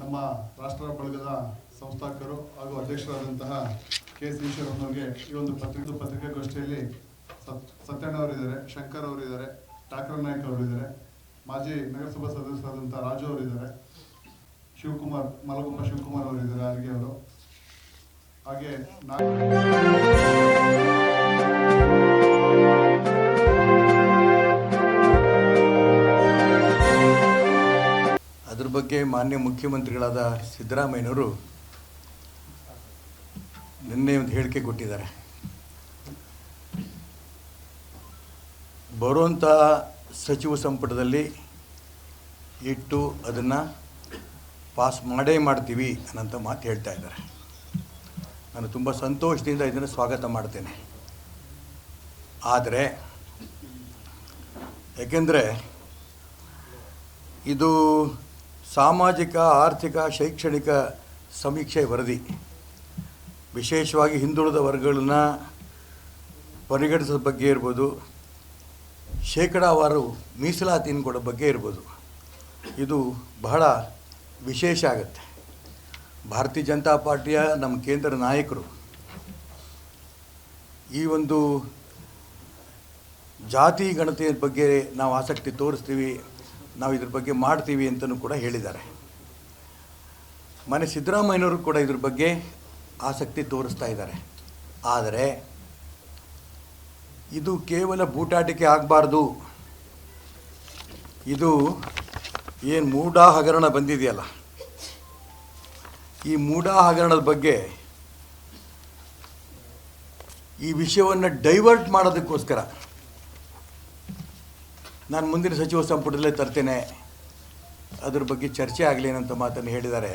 ನಮ್ಮ ರಾಷ್ಟ್ರ ಬಳಗದ ಸಂಸ್ಥಾಪಕರು ಹಾಗೂ ಅಧ್ಯಕ್ಷರಾದಂತಹ ಕೆ ಸಿ ಅವರಿಗೆ ಈ ಒಂದು ಪತ್ರಿಕೆ ಪತ್ರಿಕಾಗೋಷ್ಠಿಯಲ್ಲಿ ಸತ್, ಸತ್ಯಣ್ಣ ಅವರಿದ್ದಾರೆ, ಶಂಕರ್ ಅವರಿದ್ದಾರೆ, ಠಾಕರ್ ನಾಯ್ಕ ಅವರಿದ್ದಾರೆ, ಮಾಜಿ ನಗರಸಭಾ ಸದಸ್ಯರಾದಂಥ ರಾಜು ಅವರಿದ್ದಾರೆ, ಶಿವಕುಮಾರ್ ಮಲಗುಮ್ಮ ಶಿವಕುಮಾರ್ ಅವರಿದ್ದಾರೆ ಅಲ್ಲಿಗೆ ಅವರು. ಹಾಗೆ ನಾ ಬಗ್ಗೆ ಮಾನ್ಯ ಮುಖ್ಯಮಂತ್ರಿಗಳಾದ ಸಿದ್ದರಾಮಯ್ಯನವರು ನಿನ್ನೆ ಒಂದು ಹೇಳಿಕೆ ಕೊಟ್ಟಿದ್ದಾರೆ. ಬರುವಂಥ ಸಚಿವ ಸಂಪುಟದಲ್ಲಿ ಇಟ್ಟು ಅದನ್ನು ಪಾಸ್ ಮಾಡೇ ಮಾಡ್ತೀವಿ ಅನ್ನೋಂಥ ಮಾತು ಹೇಳ್ತಾ ಇದ್ದಾರೆ. ನಾನು ತುಂಬ ಸಂತೋಷದಿಂದ ಇದನ್ನು ಸ್ವಾಗತ ಮಾಡ್ತೇನೆ. ಆದರೆ ಯಾಕೆಂದರೆ ಇದು ಸಾಮಾಜಿಕ, ಆರ್ಥಿಕ, ಶೈಕ್ಷಣಿಕ ಸಮೀಕ್ಷೆ ವರದಿ. ವಿಶೇಷವಾಗಿ ಹಿಂದುಳಿದ ವರ್ಗಗಳನ್ನ ಪರಿಗಣಿಸೋದ ಬಗ್ಗೆ ಇರ್ಬೋದು. ಶೇಕಡಾವಾರು ಮೀಸಲಾತಿನ ಕೊಡೋ ಬಗ್ಗೆ ಇರ್ಬೋದು. ಇದು ಬಹಳ ವಿಶೇಷ ಆಗುತ್ತೆ. ಭಾರತೀಯ ಜನತಾ ಪಾರ್ಟಿಯ ನಮ್ಮ ಕೇಂದ್ರ ನಾಯಕರು ಈ ಒಂದು ಜಾತಿ ಗಣತಿಯ ಬಗ್ಗೆ ನಾವು ಆಸಕ್ತಿ ತೋರಿಸ್ತೀವಿ. ನಾವು ಇದ್ರ ಬಗ್ಗೆ ಮಾಡ್ತೀವಿ ಅಂತಲೂ ಕೂಡ ಹೇಳಿದ್ದಾರೆ. ಮನೆ ಸಿದ್ದರಾಮಯ್ಯನವರು ಕೂಡ ಇದ್ರ ಬಗ್ಗೆ ಆಸಕ್ತಿ ತೋರಿಸ್ತಾ ಇದ್ದಾರೆ. ಆದರೆ ಇದು ಕೇವಲ ಬೂಟಾಟಿಕೆ ಆಗಬಾರ್ದು. ಇದು ಏನು ಮೂಡಾ ಹಗರಣ ಬಂದಿದೆಯಲ್ಲ? ಈ ಮೂಡಾ ಹಗರಣದ ಬಗ್ಗೆ ಈ ವಿಷಯವನ್ನು ಡೈವರ್ಟ್ ಮಾಡೋದಕ್ಕೋಸ್ಕರ ನಾನು ಮುಂದಿನ ಸಚಿವ ಸಂಪುಟದಲ್ಲೇ ತರ್ತೇನೆ. ಅದ್ರ ಬಗ್ಗೆ ಚರ್ಚೆ ಆಗಲಿ ಅಂತ ಮಾತನ್ನು ಹೇಳಿದ್ದಾರೆ.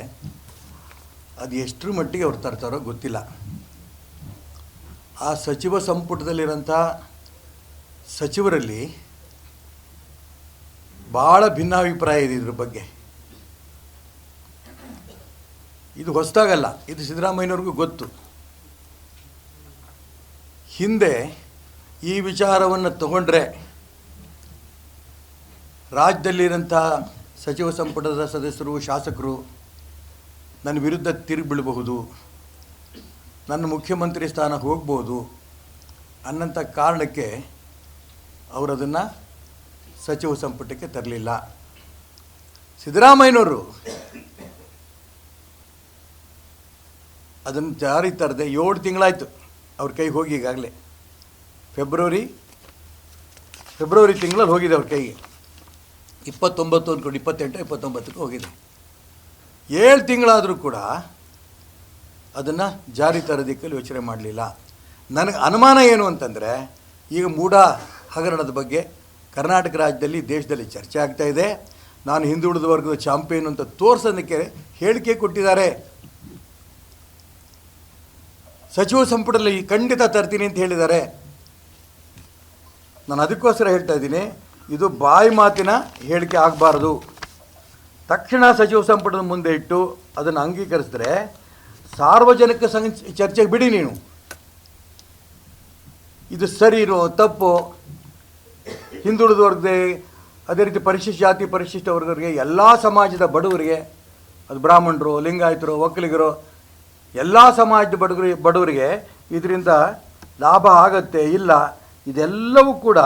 ಅದು ಎಷ್ಟರ ಮಟ್ಟಿಗೆ ಅವ್ರು ತರ್ತಾರೋ ಗೊತ್ತಿಲ್ಲ. ಆ ಸಚಿವ ಸಂಪುಟದಲ್ಲಿರೋಂಥ ಸಚಿವರಲ್ಲಿ ಭಾಳ ಭಿನ್ನಾಭಿಪ್ರಾಯ ಇದೆ ಇದ್ರ ಬಗ್ಗೆ. ಇದು ಹೊಸದಾಗಲ್ಲ, ಇದು ಸಿದ್ದರಾಮಯ್ಯನವ್ರಿಗೂ ಗೊತ್ತು. ಹಿಂದೆ ಈ ವಿಚಾರವನ್ನು ತಗೊಂಡ್ರೆ ರಾಜ್ಯದಲ್ಲಿರೋಂಥ ಸಚಿವ ಸಂಪುಟದ ಸದಸ್ಯರು, ಶಾಸಕರು ನನ್ನ ವಿರುದ್ಧ ತಿರುಗಿ ಬೀಳಬಹುದು, ನನ್ನ ಮುಖ್ಯಮಂತ್ರಿ ಸ್ಥಾನ ಹೋಗ್ಬೋದು ಅನ್ನಂಥ ಕಾರಣಕ್ಕೆ ಅವರದನ್ನು ಸಚಿವ ಸಂಪುಟಕ್ಕೆ ತರಲಿಲ್ಲ. ಸಿದ್ದರಾಮಯ್ಯನವರು ಅದನ್ನು ಜಾರಿ ತರದೆ ಏಳು ತಿಂಗಳಾಯಿತು ಅವ್ರ ಕೈಗೆ ಹೋಗಿ ಈಗಾಗಲೇ. ಫೆಬ್ರವರಿ ಫೆಬ್ರವರಿ ತಿಂಗಳಲ್ಲಿ ಹೋಗಿದೆ ಅವ್ರ ಕೈಗೆ. ಇಪ್ಪತ್ತೊಂಬತ್ತು ಅಂದ್ಕೊಂಡು ಇಪ್ಪತ್ತೆಂಟು, ಇಪ್ಪತ್ತೊಂಬತ್ತಕ್ಕೆ ಹೋಗಿದೆ ಏಳು ತಿಂಗಳಾದರೂ ಕೂಡ ಅದನ್ನು ಜಾರಿ ತರೋದಿಕ್ಕಲ್ಲಿ ಯೋಚನೆ ಮಾಡಲಿಲ್ಲ. ನನಗೆ ಅನುಮಾನ ಏನು ಅಂತಂದರೆ, ಈಗ ಮೂಢ ಹಗರಣದ ಬಗ್ಗೆ ಕರ್ನಾಟಕ ರಾಜ್ಯದಲ್ಲಿ ದೇಶದಲ್ಲಿ ಚರ್ಚೆ ಆಗ್ತಾ ಇದೆ. ನಾನು ಹಿಂದುಳಿದ ವರ್ಗದ ಚಾಂಪಿಯನ್ ಅಂತ ತೋರ್ಸೋದಕ್ಕೆ ಹೇಳಿಕೆ ಕೊಟ್ಟಿದ್ದಾರೆ. ಸಚಿವ ಸಂಪುಟದಲ್ಲಿ ಖಂಡಿತ ತರ್ತೀನಿ ಅಂತ ಹೇಳಿದ್ದಾರೆ. ನಾನು ಅದಕ್ಕೋಸ್ಕರ ಹೇಳ್ತಾ ಇದ್ದೀನಿ ಇದು ಬಾಯಿ ಮಾತಿನ ಹೇಳಿಕೆ ಆಗಬಾರ್ದು. ತಕ್ಷಣ ಸಚಿವ ಸಂಪುಟದ ಮುಂದೆ ಇಟ್ಟು ಅದನ್ನು ಅಂಗೀಕರಿಸಿದ್ರೆ ಸಾರ್ವಜನಿಕ ಸಂಘ ಚರ್ಚೆಗೆ ಬಿಡಿ ನೀನು. ಇದು ಸರಿನೋ ತಪ್ಪು. ಹಿಂದುಳಿದ ವರ್ಗದ, ಅದೇ ರೀತಿ ಪರಿಶಿಷ್ಟ ಜಾತಿ ಪರಿಶಿಷ್ಟ ವರ್ಗರಿಗೆ ಎಲ್ಲ ಸಮಾಜದ ಬಡವರಿಗೆ, ಅದು ಬ್ರಾಹ್ಮಣರು, ಲಿಂಗಾಯತರು, ಒಕ್ಕಲಿಗರು, ಎಲ್ಲ ಸಮಾಜದ ಬಡಗರಿ, ಬಡವರಿಗೆ ಇದರಿಂದ ಲಾಭ ಆಗತ್ತೆ, ಇಲ್ಲ, ಇದೆಲ್ಲವೂ ಕೂಡ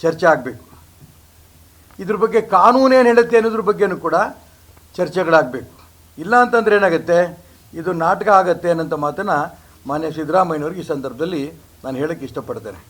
ಚರ್ಚೆ ಆಗಬೇಕು. ಇದ್ರ ಬಗ್ಗೆ ಕಾನೂನು ಏನು ಹೇಳುತ್ತೆ ಅನ್ನೋದ್ರ ಬಗ್ಗೆನೂ ಕೂಡ ಚರ್ಚೆಗಳಾಗಬೇಕು. ಇಲ್ಲ ಅಂತಂದ್ರೆ ಏನಾಗುತ್ತೆ? ಇದು ನಾಟಕ ಆಗತ್ತೆ ಅನ್ನೋಂಥ ಮಾತನ್ನು ಮಾನ್ಯ ಸಿದ್ದರಾಮಯ್ಯನವ್ರಿಗೆ ಈ ಸಂದರ್ಭದಲ್ಲಿ ನಾನು ಹೇಳೋಕ್ಕೆ ಇಷ್ಟಪಡ್ತೇನೆ.